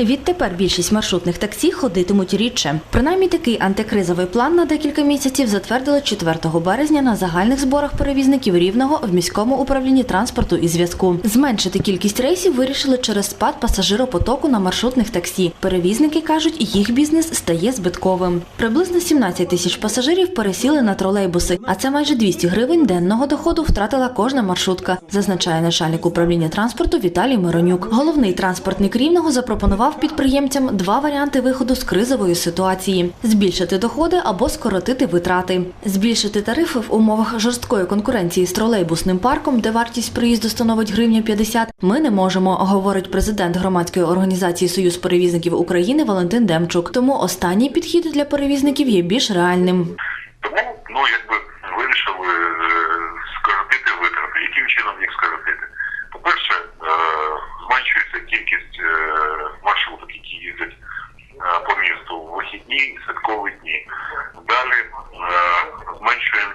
Відтепер більшість маршрутних таксі ходитимуть рідше. Принаймні такий антикризовий план на декілька місяців затвердили 4 березня на загальних зборах перевізників рівного в міському управлінні транспорту і зв'язку. Зменшити кількість рейсів вирішили через спад пасажиропотоку на маршрутних таксі. Перевізники кажуть, їх бізнес стає збитковим. Приблизно 17 тисяч пасажирів пересіли на тролейбуси, а це майже 200 гривень денного доходу втратила кожна маршрутка, зазначає начальник управління транспорту Віталій Миронюк. Головний транспортник рівного запропонував підприємцям два варіанти виходу з кризової ситуації: збільшити доходи або скоротити витрати. Збільшити тарифи в умовах жорсткої конкуренції з тролейбусним парком, де вартість проїзду становить гривня 50, ми не можемо, говорить президент громадської організації Союз перевізників України Валентин Демчук. Тому останній підхід для перевізників є більш реальним. Тому ну якби вирішили е, скоротити витрати. Яким чином їх скоротити? По-перше, е, зменшується кількість е, маршруток, які їздять е, по місту в вихідні і святкові дні. Далі е, зменшуємо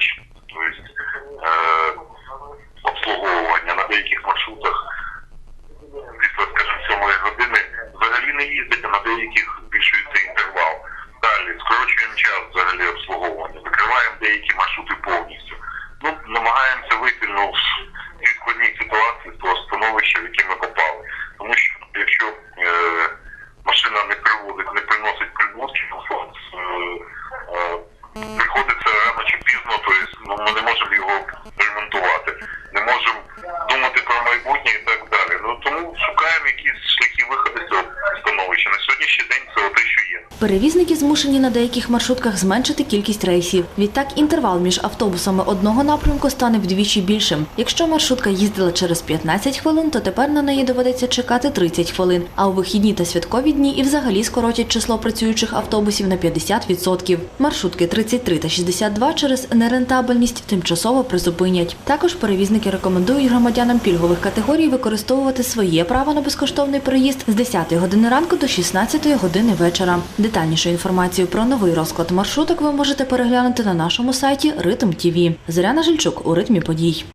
тобто, обслуговування на деяких маршрутах після, скажімо, сьомої години взагалі не їздять, а на деяких збільшується інтервал. Далі скорочуємо час взагалі обслуговування, закриваємо деякі маршрути повністю. Ну, намагаємося вийти ну, з ці складні ситуації з того становища, в яке ми попали. Тому що якщо е, машина не приводить, не приносить прибутки, то е, е, приходиться рано чи пізно, тобто ну, ми не можемо його ремонтувати, не можемо думати про майбутнє і так далі. Ну тому шукаємо якісь шляхи виходу з цього становища. На сьогоднішній день це те, що є. Перевізники змушені на деяких маршрутках зменшити кількість рейсів. Відтак інтервал між автобусами одного напрямку стане вдвічі більшим. Якщо маршрутка їздила через 15 хвилин, то тепер на неї доведеться чекати 30 хвилин. А у вихідні та святкові дні і взагалі скоротять число працюючих автобусів на 50%. Маршрутки 33 та 62 через нерентабельність тимчасово призупинять. Також перевізники рекомендують громадянам пільгових категорій використовувати своє право на безкоштовний проїзд з 10 години ранку до 16 години вечора. Детальнішу інформацію про новий розклад маршруток ви можете переглянути на нашому сайті Ритм ТІВІ. Зоряна Жильчук у ритмі подій.